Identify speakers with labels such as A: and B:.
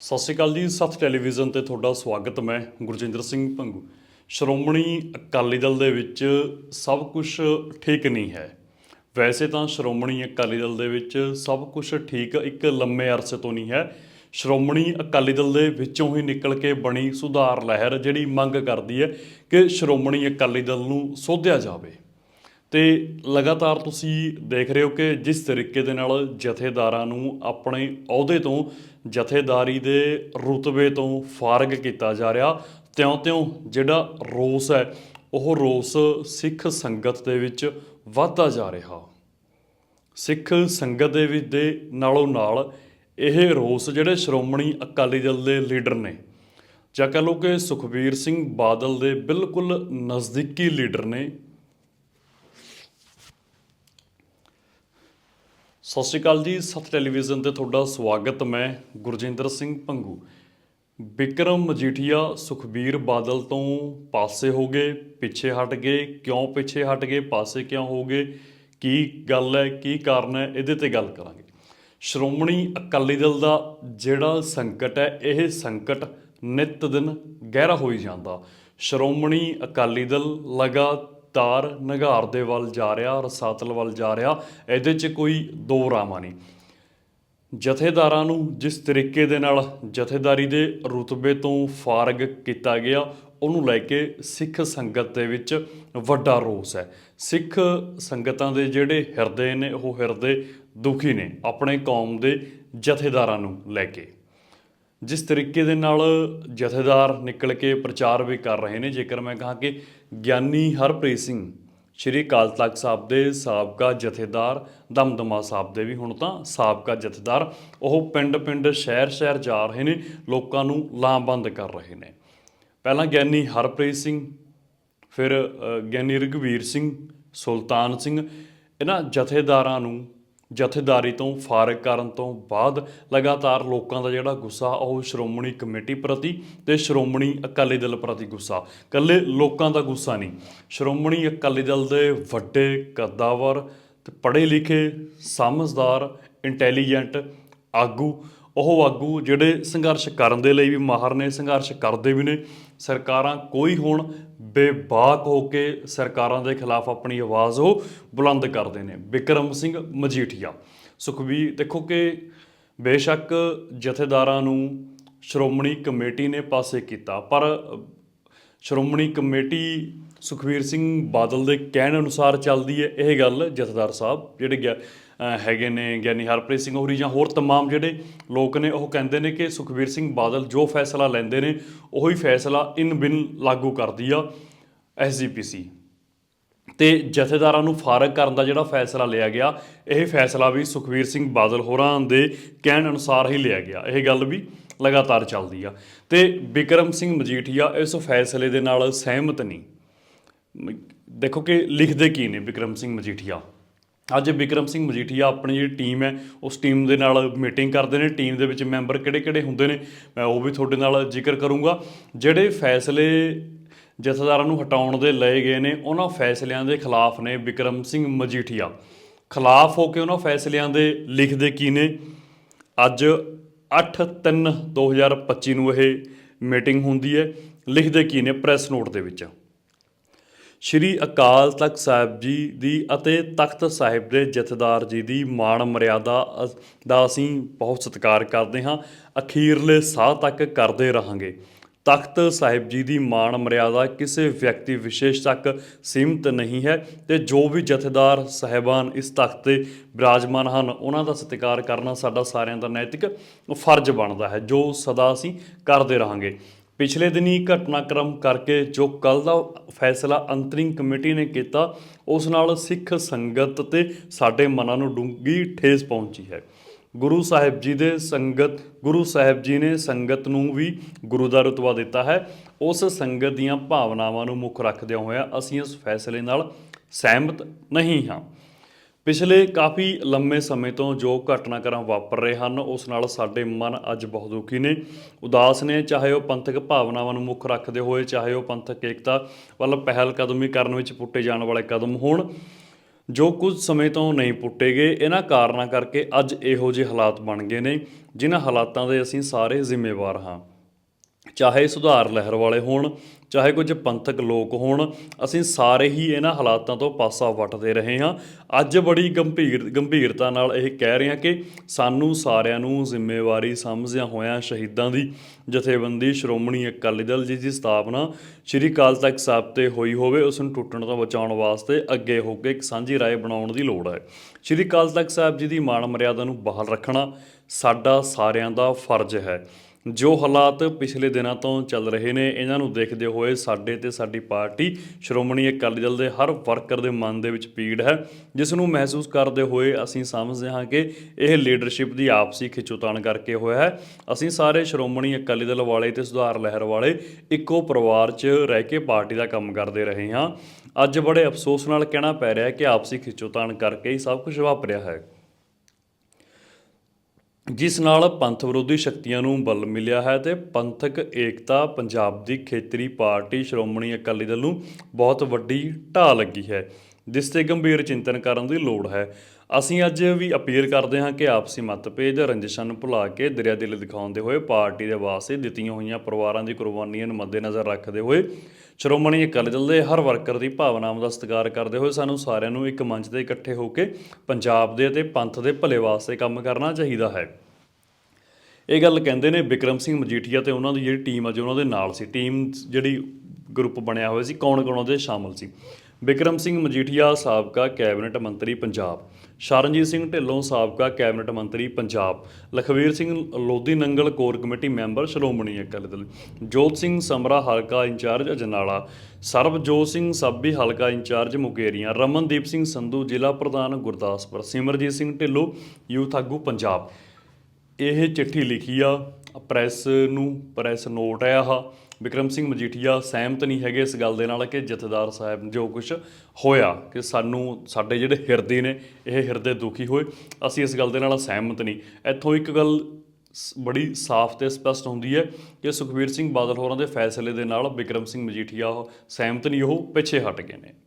A: ਸਤਿ ਸ਼੍ਰੀ ਅਕਾਲ ਜੀ, ਸੱਤ ਟੈਲੀਵਿਜ਼ਨ ਤੇ ਤੁਹਾਡਾ ਸਵਾਗਤ ਮੈਂ ਗੁਰਜਿੰਦਰ ਸਿੰਘ ਭੰਗੂ। ਸ਼੍ਰੋਮਣੀ ਅਕਾਲੀ ਦਲ ਦੇ ਵਿੱਚ ਸਭ ਕੁਝ ਠੀਕ ਨਹੀਂ ਹੈ। ਵੈਸੇ ਤਾਂ ਸ਼੍ਰੋਮਣੀ ਅਕਾਲੀ ਦਲ ਦੇ ਵਿੱਚ ਸਭ ਕੁਝ ਠੀਕ ਇੱਕ ਲੰਮੇ ਅਰਸੇ ਤੋਂ ਨਹੀਂ ਹੈ। ਸ਼੍ਰੋਮਣੀ ਅਕਾਲੀ ਦਲ ਦੇ ਵਿੱਚੋਂ ਹੀ ਨਿਕਲ ਕੇ ਬਣੀ ਸੁਧਾਰ ਲਹਿਰ ਜਿਹੜੀ ਮੰਗ ਕਰਦੀ ਹੈ ਕਿ ਸ਼੍ਰੋਮਣੀ ਅਕਾਲੀ ਦਲ ਨੂੰ ਸੋਧਿਆ ਜਾਵੇ। ਤੇ ਲਗਾਤਾਰ ਤੁਸੀਂ ਦੇਖ ਰਹੇ ਹੋ ਕਿ ਜਿਸ ਤਰੀਕੇ ਦੇ ਨਾਲ ਜਥੇਦਾਰਾਂ ਨੂੰ ਆਪਣੇ ਅਹੁਦੇ ਤੋਂ, ਜਥੇਦਾਰੀ ਦੇ ਰੁਤਬੇ ਤੋਂ ਫਾਰਗ ਕੀਤਾ ਜਾ ਰਿਹਾ। ਤਿਉਂ-ਤਿਉਂ ਜਿਹੜਾ ਰੋਸ ਹੈ, ਉਹ ਰੋਸ ਸਿੱਖ ਸੰਗਤ ਦੇ ਵਿੱਚ ਵੱਧਦਾ ਜਾ ਰਿਹਾ। ਸਿੱਖ ਸੰਗਤ ਦੇ ਵਿੱਚ ਦੇ ਨਾਲੋਂ ਨਾਲ ਇਹ ਰੋਸ ਜਿਹੜੇ ਸ਼੍ਰੋਮਣੀ ਅਕਾਲੀ ਦਲ ਦੇ ਲੀਡਰ ਨੇ, ਜਾਂ ਕਹ ਲਓ ਕਿ ਸੁਖਬੀਰ ਸਿੰਘ ਬਾਦਲ ਦੇ ਬਿਲਕੁਲ ਨਜ਼ਦੀਕੀ ਲੀਡਰ ਨੇ ਸਤਿ ਸ਼੍ਰੀ ਅਕਾਲ ਜੀ, ਸੱਤ ਟੈਲੀਵਿਜ਼ਨ ਤੇ ਤੁਹਾਡਾ ਸਵਾਗਤ ਮੈਂ ਗੁਰਜਿੰਦਰ ਸਿੰਘ ਪੰਗੂ। ਵਿਕਰਮ ਮਜੀਠੀਆ, ਸੁਖਬੀਰ ਬਾਦਲ ਤੋਂ ਪਾਸੇ ਹੋ ਗਏ, ਪਿੱਛੇ ਹਟ ਗਏ, ਕਿਉਂ ਪਿੱਛੇ ਹਟ ਗਏ, ਪਾਸੇ ਕਿਉਂ ਹੋ ਗਏ, ਕੀ ਗੱਲ ਹੈ, ਕੀ ਕਾਰਨ ਹੈ, ਇਹਦੇ ਤੇ ਗੱਲ ਕਰਾਂਗੇ। ਸ਼੍ਰੋਮਣੀ ਅਕਾਲੀ ਦਲ ਦਾ ਜਿਹੜਾ ਸੰਕਟ ਹੈ, ਇਹ ਸੰਕਟ ਨਿਤ ਦਿਨ ਗਹਿਰਾ ਹੋਈ ਜਾਂਦਾ। ਸ਼੍ਰੋਮਣੀ ਅਕਾਲੀ ਦਲ ਲਗਾ ਤਾਰ ਨਿਗਾਰ ਦੇ ਵੱਲ ਜਾ ਰਿਹਾ, ਰਸਾਤਲ ਵੱਲ ਜਾ ਰਿਹਾ, ਇਹਦੇ 'ਚ ਕੋਈ ਦੋ ਰਾਮਾ ਨਹੀਂ। ਜਥੇਦਾਰਾਂ ਨੂੰ ਜਿਸ ਤਰੀਕੇ ਦੇ ਨਾਲ ਜਥੇਦਾਰੀ ਦੇ ਰੁਤਬੇ ਤੋਂ ਫਾਰਗ ਕੀਤਾ ਗਿਆ, ਉਹਨੂੰ ਲੈ ਕੇ ਸਿੱਖ ਸੰਗਤ ਦੇ ਵਿੱਚ ਵੱਡਾ ਰੋਸ ਹੈ। ਸਿੱਖ ਸੰਗਤਾਂ ਦੇ ਜਿਹੜੇ ਹਿਰਦੇ ਨੇ, ਉਹ ਹਿਰਦੇ ਦੁਖੀ ਨੇ, ਆਪਣੇ ਕੌਮ ਦੇ ਜਥੇਦਾਰਾਂ ਨੂੰ ਲੈ ਕੇ। ਜਿਸ ਤਰੀਕੇ ਦੇ ਨਾਲ ਜਥੇਦਾਰ ਨਿਕਲ ਕੇ ਪ੍ਰਚਾਰ ਵੀ ਕਰ ਰਹੇ ਨੇ, ਜੇਕਰ ਮੈਂ ਕਹਾਂ ਕਿ ਗਿਆਨੀ ਹਰਪ੍ਰੀਤ ਸਿੰਘ, ਸ਼੍ਰੀ ਅਕਾਲ ਤਖਤ ਸਾਹਿਬ ਦੇ ਸਾਬਕਾ ਜਥੇਦਾਰ, ਦਮਦਮਾ ਸਾਹਿਬ ਦੇ ਵੀ ਹੁਣ ਤਾਂ ਸਾਬਕਾ ਜਥੇਦਾਰ, ਉਹ ਪਿੰਡ-ਪਿੰਡ, ਸ਼ਹਿਰ-ਸ਼ਹਿਰ ਜਾ ਰਹੇ ਨੇ, ਲੋਕਾਂ ਨੂੰ ਲਾਮਬੰਦ ਕਰ ਰਹੇ ਨੇ। ਪਹਿਲਾਂ ਗਿਆਨੀ ਹਰਪ੍ਰੀਤ ਸਿੰਘ, ਫਿਰ ਗਿਆਨੀ ਰਘਵੀਰ ਸਿੰਘ, ਸੁਲਤਾਨ ਸਿੰਘ, ਇਹਨਾਂ ਜਥੇਦਾਰਾਂ ਨੂੰ ਜਥੇਦਾਰੀ ਤੋਂ ਫਾਰਗ ਕਰਨ ਤੋਂ ਬਾਅਦ ਲਗਾਤਾਰ ਲੋਕਾਂ ਦਾ ਜਿਹੜਾ ਗੁੱਸਾ, ਉਹ ਸ਼੍ਰੋਮਣੀ ਕਮੇਟੀ ਪ੍ਰਤੀ ਤੇ ਸ਼੍ਰੋਮਣੀ ਅਕਾਲੀ ਦਲ ਪ੍ਰਤੀ ਗੁੱਸਾ। ਕੱਲੇ ਲੋਕਾਂ ਦਾ ਗੁੱਸਾ ਨਹੀਂ। ਸ਼੍ਰੋਮਣੀ ਅਕਾਲੀ ਦਲ ਦੇ ਵੱਡੇ ਕੱਦਾਵਰ ਤੇ ਪੜ੍ਹੇ ਲਿਖੇ, ਸਮਝਦਾਰ, ਇੰਟੈਲੀਜੈਂਟ, ਆਗੂ ਉਹ ਆਗੂ ਜਿਹੜੇ ਸੰਘਰਸ਼ ਕਰਨ ਦੇ ਲਈ ਵੀ ਮਾਹਰ ਨੇ, ਸੰਘਰਸ਼ ਕਰਦੇ ਵੀ ਨੇ। ਸਰਕਾਰਾਂ ਕੋਈ ਹੋਣ ਬੇਬਾਕ ਹੋ ਕੇ ਸਰਕਾਰਾਂ ਦੇ ਖਿਲਾਫ ਆਪਣੀ ਆਵਾਜ਼ ਉਹ ਬੁਲੰਦ ਕਰਦੇ ਨੇ। ਵਿਕਰਮ ਸਿੰਘ ਮਜੀਠੀਆ। ਸੁਖਬੀਰ, ਦੇਖੋ ਕਿ ਬੇਸ਼ੱਕ ਜਥੇਦਾਰਾਂ ਨੂੰ ਸ਼੍ਰੋਮਣੀ ਕਮੇਟੀ ਨੇ ਪਾਸੇ ਕੀਤਾ, ਪਰ ਸ਼੍ਰੋਮਣੀ ਕਮੇਟੀ ਸੁਖਬੀਰ ਸਿੰਘ ਬਾਦਲ ਦੇ ਕਹਿਣ ਅਨੁਸਾਰ ਚੱਲਦੀ ਹੈ। ਇਹ ਗੱਲ ਜਥੇਦਾਰ ਸਾਹਿਬ ਜਿਹੜੇ ਗਿਆ- ਹੈਗੇ ਨੇ ਗਿਆਨੀ ਹਰਪ੍ਰੀਤ ਸਿੰਘ ਹੋਰੀ ਜਾਂ ਹੋਰ तमाम ਜਿਹੜੇ ਲੋਕ ਨੇ ਉਹ ਕਹਿੰਦੇ ਨੇ ਕਿ ਸੁਖਬੀਰ ਸਿੰਘ ਬਾਦਲ ਜੋ ਫੈਸਲਾ ਲੈਂਦੇ ਨੇ ਉਹੀ ਫੈਸਲਾ ਇਨ ਬਿਨ ਲਾਗੂ ਕਰਦੀ ਆ ਐਸਜੀਪੀਸੀ ਤੇ ਜਥੇਦਾਰਾਂ ਨੂੰ ਫਾਰਗ ਕਰਨ ਦਾ ਜਿਹੜਾ ਫੈਸਲਾ ਲਿਆ ਗਿਆ ਇਹ ਫੈਸਲਾ ਵੀ ਸੁਖਬੀਰ ਸਿੰਘ ਬਾਦਲ ਹੋਰਾਂ ਦੇ ਕਹਿਣ ਅਨੁਸਾਰ ਹੀ ਲਿਆ ਗਿਆ ਇਹ ਗੱਲ ਵੀ ਲਗਾਤਾਰ ਚੱਲਦੀ ਆ ਤੇ ਵਿਕਰਮ ਸਿੰਘ ਮਜੀਠੀਆ ਇਸ ਫੈਸਲੇ ਦੇ ਨਾਲ ਸਹਿਮਤ ਨਹੀਂ ਮ- ਦੇਖੋ ਕਿ ਲਿਖਦੇ ਕੀ ਨੇ ਵਿਕਰਮ ਸਿੰਘ ਮਜੀਠੀਆ ਅੱਜ ਵਿਕਰਮ ਸਿੰਘ ਮਜੀਠੀਆ ਆਪਣੀ ਜਿਹੜੀ ਟੀਮ ਹੈ, ਉਸ ਟੀਮ ਦੇ ਨਾਲ ਮੀਟਿੰਗ ਕਰਦੇ ਨੇ, ਟੀਮ ਦੇ ਵਿੱਚ ਮੈਂਬਰ ਕਿਹੜੇ-ਕਿਹੜੇ ਹੁੰਦੇ ਨੇ, ਮੈਂ ਉਹ ਵੀ ਤੁਹਾਡੇ ਨਾਲ ਜ਼ਿਕਰ ਕਰੂੰਗਾ। ਜਿਹੜੇ ਫੈਸਲੇ ਜਥੇਦਾਰਾਂ ਨੂੰ ਹਟਾਉਣ ਦੇ ਲਏ ਗਏ ਨੇ, ਉਹਨਾਂ ਫੈਸਲਿਆਂ ਦੇ ਖਿਲਾਫ ਨੇ ਵਿਕਰਮ ਸਿੰਘ ਮਜੀਠੀਆ। ਖਿਲਾਫ ਹੋ ਕੇ ਉਹਨਾਂ ਫੈਸਲਿਆਂ ਦੇ ਲਿਖਦੇ ਕੀ ਨੇ? ਅੱਜ 8/3/2025 ਨੂੰ ਇਹ ਮੀਟਿੰਗ ਹੁੰਦੀ ਹੈ। ਲਿਖਦੇ ਕੀ ਨੇ ਪ੍ਰੈਸ ਨੋਟ ਦੇ ਵਿੱਚ? ਸ਼੍ਰੀ ਅਕਾਲ ਤਖਤ ਸਾਹਿਬ ਜੀ ਦੀ ਅਤੇ ਤਖਤ ਸਾਹਿਬ ਦੇ ਜਥੇਦਾਰ ਜੀ ਦੀ ਮਾਣ ਮਰਿਆਦਾ ਦਾ ਅਸੀਂ ਬਹੁਤ ਸਤਿਕਾਰ ਕਰਦੇ ਹਾਂ। ਅਖੀਰਲੇ ਸਾਹ ਤੱਕ ਕਰਦੇ ਰਹਾਂਗੇ। ਤਖਤ ਸਾਹਿਬ ਜੀ ਦੀ ਮਾਣ ਮਰਿਆਦਾ ਕਿਸੇ ਵਿਅਕਤੀ ਵਿਸ਼ੇਸ਼ ਤੱਕ ਸੀਮਿਤ ਨਹੀਂ ਹੈ ਤੇ ਜੋ ਵੀ ਜਥੇਦਾਰ ਸਹਿਬਾਨ ਇਸ ਤਖਤ ਤੇ ਬਿਰਾਜਮਾਨ ਹਨ, ਉਹਨਾਂ ਦਾ ਸਤਿਕਾਰ ਕਰਨਾ ਸਾਡਾ ਸਾਰਿਆਂ ਦਾ ਨੈਤਿਕ ਫਰਜ਼ ਬਣਦਾ ਹੈ, ਜੋ ਸਦਾ ਅਸੀਂ ਕਰਦੇ ਰਹਾਂਗੇ। ਪਿਛਲੇ ਦਿਨੀ ਘਟਨਾਕ੍ਰਮ ਕਰਕੇ ਜੋ ਕੱਲ ਦਾ ਫੈਸਲਾ ਅੰਤਰਿੰਗ ਕਮੇਟੀ ਨੇ ਕੀਤਾ, ਉਸ ਨਾਲ ਸਿੱਖ ਸੰਗਤ ਤੇ ਸਾਡੇ ਮਨਾਂ ਨੂੰ ਡੂੰਗੀ ਠੇਸ ਪਹੁੰਚੀ ਹੈ। ਗੁਰੂ ਸਾਹਿਬ ਜੀ ਦੇ ਸੰਗਤ, ਗੁਰੂ ਸਾਹਿਬ ਜੀ ਨੇ ਸੰਗਤ ਨੂੰ ਵੀ ਗੁਰੂ ਦਾ ਰਤਬਾ ਦਿੱਤਾ ਹੈ। ਉਸ ਸੰਗਤ ਦੀਆਂ ਭਾਵਨਾਵਾਂ ਨੂੰ ਮੁੱਖ ਰੱਖਦਿਆਂ ਹੋਇਆ ਅਸੀਂ ਇਸ ਫੈਸਲੇ ਨਾਲ ਸਹਿਮਤ ਨਹੀਂ ਹਾਂ। ਪਿਛਲੇ ਕਾਫੀ ਲੰਮੇ ਸਮੇਂ ਤੋਂ ਜੋ ਘਟਨਾਕ੍ਰਮ ਵਾਪਰ ਰਹੇ ਹਨ, ਉਸ ਨਾਲ ਸਾਡੇ ਮਨ ਅੱਜ ਬਹੁਤ ਦੁਖੀ ਨੇ। ਉਦਾਸ ਨੇ, ਚਾਹੇ ਉਹ ਪੰਥਕ ਭਾਵਨਾਵਾਂ ਨੂੰ ਮੁੱਖ ਰੱਖਦੇ ਹੋਏ, ਚਾਹੇ ਉਹ ਪੰਥਕ ਏਕਤਾ ਵੱਲ ਪਹਿਲ ਕਦਮੀ ਕਰਨ ਵਿੱਚ ਪੁੱਟੇ ਜਾਣ ਵਾਲੇ ਕਦਮ ਹੋਣ, ਜੋ ਕੁਝ ਸਮੇਂ ਤੋਂ ਨਹੀਂ ਪੁੱਟੇ ਗਏ, ਇਹਨਾਂ ਕਾਰਨਾਂ ਕਰਕੇ ਅੱਜ ਇਹੋ ਜਿਹੇ ਹਾਲਾਤ ਬਣ ਗਏ ਨੇ, ਜਿਨ੍ਹਾਂ ਹਾਲਾਤਾਂ ਦੇ ਅਸੀਂ ਸਾਰੇ ਜ਼ਿੰਮੇਵਾਰ ਹਾਂ। ਚਾਹੇ ਸੁਧਾਰ ਲਹਿਰ ਵਾਲੇ ਹੋਣ, ਚਾਹੇ ਕੁਝ ਪੰਥਕ ਲੋਕ ਹੋਣ, ਅਸੀਂ ਸਾਰੇ ਹੀ ਇਹਨਾਂ ਹਾਲਾਤਾਂ ਤੋਂ ਪਾਸਾ ਵੱਟਦੇ ਰਹੇ ਹਾਂ। ਅੱਜ ਬੜੀ ਗੰਭੀਰ, ਗੰਭੀਰਤਾ ਨਾਲ ਇਹ ਕਹਿ ਰਹੇ ਹਾਂ ਕਿ ਸਾਨੂੰ ਸਾਰਿਆਂ ਨੂੰ ਜ਼ਿੰਮੇਵਾਰੀ ਸਮਝਦਿਆਂ ਹੋਇਆਂ ਸ਼ਹੀਦਾਂ ਦੀ ਜਥੇਬੰਦੀ ਸ਼੍ਰੋਮਣੀ ਅਕਾਲੀ ਦਲ ਜੀ ਦੀ ਸਥਾਪਨਾ ਸ੍ਰੀ ਅਕਾਲ ਤਖਤ ਸਾਹਿਬ ਤੇ ਹੋਈ ਹੋਵੇ, ਉਸ ਨੂੰ ਟੁੱਟਣ ਤੋਂ ਬਚਾਉਣ ਵਾਸਤੇ ਅੱਗੇ ਹੋ ਕੇ ਇੱਕ ਸਾਂਝੀ ਰਾਏ ਬਣਾਉਣ ਦੀ ਲੋੜ ਹੈ। ਸ੍ਰੀ ਅਕਾਲ ਤਖਤ ਸਾਹਿਬ ਜੀ ਦੀ ਮਾਣ ਮਰਿਆਦਾ ਨੂੰ ਬਹਾਲ ਰੱਖਣਾ ਸਾਡਾ ਸਾਰਿਆਂ ਦਾ ਫਰਜ਼ ਹੈ। ਜੋ ਹਾਲਾਤ ਪਿਛਲੇ ਦਿਨਾਂ ਤੋਂ ਚੱਲ ਰਹੇ ਨੇ, ਇਹਨਾਂ ਨੂੰ ਦੇਖਦੇ ਹੋਏ ਸਾਡੇ ਤੇ ਸਾਡੀ ਪਾਰਟੀ ਸ਼੍ਰੋਮਣੀ ਅਕਾਲੀ ਦਲ ਦੇ ਹਰ ਵਰਕਰ ਦੇ ਮਨ ਦੇ ਵਿੱਚ ਪੀੜ ਹੈ, ਜਿਸ ਨੂੰ ਮਹਿਸੂਸ ਕਰਦੇ ਹੋਏ ਅਸੀਂ ਸਮਝਦੇ ਹਾਂ ਕਿ ਇਹ ਲੀਡਰਸ਼ਿਪ ਦੀ ਆਪਸੀ ਖਿੱਚੋਤਾਣ ਕਰਕੇ ਹੋਇਆ ਹੈ। ਅਸੀਂ ਸਾਰੇ ਸ਼੍ਰੋਮਣੀ ਅਕਾਲੀ ਦਲ ਵਾਲੇ ਤੇ ਸੁਧਾਰ ਲਹਿਰ ਵਾਲੇ ਇੱਕੋ ਪਰਿਵਾਰ 'ਚ ਰਹਿ ਕੇ ਪਾਰਟੀ ਦਾ ਕੰਮ ਕਰਦੇ ਰਹੇ ਹਾਂ। ਅੱਜ ਬੜੇ ਅਫਸੋਸ ਨਾਲ ਕਹਿਣਾ ਪੈ ਰਿਹਾ ਹੈ ਕਿ ਆਪਸੀ ਖਿੱਚੋਤਾਣ ਕਰਕੇ ਹੀ ਸਭ ਕੁਝ ਵਾਪਰਿਆ ਹੈ। ਜਿਸ ਨਾਲ ਪੰਥ ਵਿਰੋਧੀ ਸ਼ਕਤੀਆਂ ਨੂੰ ਬਲ ਮਿਲਿਆ ਹੈ ਤੇ ਪੰਥਕ ਏਕਤਾ ਪੰਜਾਬ ਦੀ ਖੇਤਰੀ ਪਾਰਟੀ ਸ਼੍ਰੋਮਣੀ ਅਕਾਲੀ ਦਲ ਨੂੰ ਬਹੁਤ ਵੱਡੀ ਢਾਹ ਲੱਗੀ ਹੈ। ਜਿਸ ਤੇ ਗੰਭੀਰ ਚਿੰਤਨ ਕਰਨ ਦੀ ਲੋੜ ਹੈ। ਅਸੀਂ ਅੱਜ ਵੀ ਅਪੀਲ ਕਰਦੇ ਹਾਂ ਕਿ ਆਪਸੀ ਮਤਭੇਦ, ਰੰਜਿਸ਼ਾਂ ਨੂੰ ਭੁਲਾ ਕੇ ਦਰਿਆ ਦਿਲ ਦਿਖਾਉਂਦੇ ਹੋਏ ਪਾਰਟੀ ਦੇ ਵਾਸਤੇ ਦਿੱਤੀਆਂ ਹੋਈਆਂ ਪਰਿਵਾਰਾਂ ਦੀ ਕੁਰਬਾਨੀਆਂ ਨੂੰ ਮੱਦੇਨਜ਼ਰ ਰੱਖਦੇ ਹੋਏ ਸ਼੍ਰੋਮਣੀ ਅਕਾਲੀ ਦਲ ਦੇ ਹਰ ਵਰਕਰ ਦੀ ਭਾਵਨਾਵਾਂ ਦਾ ਸਤਿਕਾਰ ਕਰਦੇ ਹੋਏ ਸਾਨੂੰ ਸਾਰਿਆਂ ਨੂੰ ਇੱਕ ਮੰਚ ਤੇ ਇਕੱਠੇ ਹੋ ਕੇ ਪੰਜਾਬ ਦੇ ਅਤੇ ਪੰਥ ਦੇ ਭਲੇ ਵਾਸਤੇ ਕੰਮ ਕਰਨਾ ਚਾਹੀਦਾ ਹੈ। ਇਹ ਗੱਲ ਕਹਿੰਦੇ ਨੇ ਵਿਕਰਮ ਸਿੰਘ ਮਜੀਠੀਆ ਤੇ ਉਹਨਾਂ ਦੀ ਜਿਹੜੀ ਟੀਮ ਅੱਜ ਉਹਨਾਂ ਦੇ ਨਾਲ ਸੀ, ਟੀਮ ਜਿਹੜੀ ਗਰੁੱਪ ਬਣਿਆ ਹੋਇਆ ਸੀ ਕੌਣ ਕੌਣ ਉਹਦੇ ਸ਼ਾਮਲ ਸੀ? ਵਿਕਰਮ ਸਿੰਘ ਮਜੀਠੀਆ, ਸਾਬਕਾ ਕੈਬਨਿਟ ਮੰਤਰੀ ਪੰਜਾਬ। ਸ਼ਰਨਜੀਤ ਸਿੰਘ ਢਿੱਲੋਂ, ਸਾਬਕਾ ਕੈਬਨਿਟ ਮੰਤਰੀ Punjab. Lakhvir Singh Lodhi Nangal core committee member, Shiromani Akali Dal. Jot Singh Samra, ਹਲਕਾ ਇੰਚਾਰਜ ਅਜਨਾਲਾ। ਸਰਬਜੋਤ ਸਿੰਘ ਸਾਬੀ, ਹਲਕਾ ਇੰਚਾਰਜ ਮੁਕੇਰੀਆਂ। ਰਮਨਦੀਪ ਸਿੰਘ ਸੰਧੂ, ਜ਼ਿਲ੍ਹਾ ਪ੍ਰਧਾਨ ਗੁਰਦਾਸਪੁਰ। ਸਿਮਰਜੀਤ ਸਿੰਘ ਢਿੱਲੋਂ, ਯੂਥ ਆਗੂ ਪੰਜਾਬ। ਇਹ ਚਿੱਠੀ ਲਿਖੀ ਆ। ਪ੍ਰੈਸ ਨੂੰ ਪ੍ਰੈਸ ਨੋਟ ਆਇਆ ਹਾ ਵਿਕਰਮ ਸਿੰਘ ਮਜੀਠੀਆ ਸਹਿਮਤ ਨਹੀਂ ਹੈਗੇ ਇਸ ਗੱਲ ਦੇ ਨਾਲ ਕਿ ਜਥੇਦਾਰ ਸਾਹਿਬ ਜੋ ਕੁਝ ਹੋਇਆ ਕਿ ਸਾਨੂੰ, ਸਾਡੇ ਜਿਹੜੇ ਹਿਰਦੇ ਨੇ, ਇਹ ਹਿਰਦੇ ਦੁਖੀ ਹੋਏ। ਅਸੀਂ ਇਸ ਗੱਲ ਦੇ ਨਾਲ ਸਹਿਮਤ ਨਹੀਂ। ਇੱਥੋਂ ਇੱਕ ਗੱਲ ਸ- ਬੜੀ ਸਾਫ਼ ਤੇ ਸਪਸ਼ਟ ਹੁੰਦੀ ਹੈ ਕਿ ਸੁਖਬੀਰ ਸਿੰਘ ਬਾਦਲ ਹੋਰਾਂ ਦੇ ਫੈਸਲੇ ਦੇ ਨਾਲ ਵਿਕਰਮ ਸਿੰਘ ਮਜੀਠੀਆ ਸਹਿਮਤ ਨਹੀਂ, ਉਹ ਪਿੱਛੇ ਹਟ ਗਏ ਨੇ।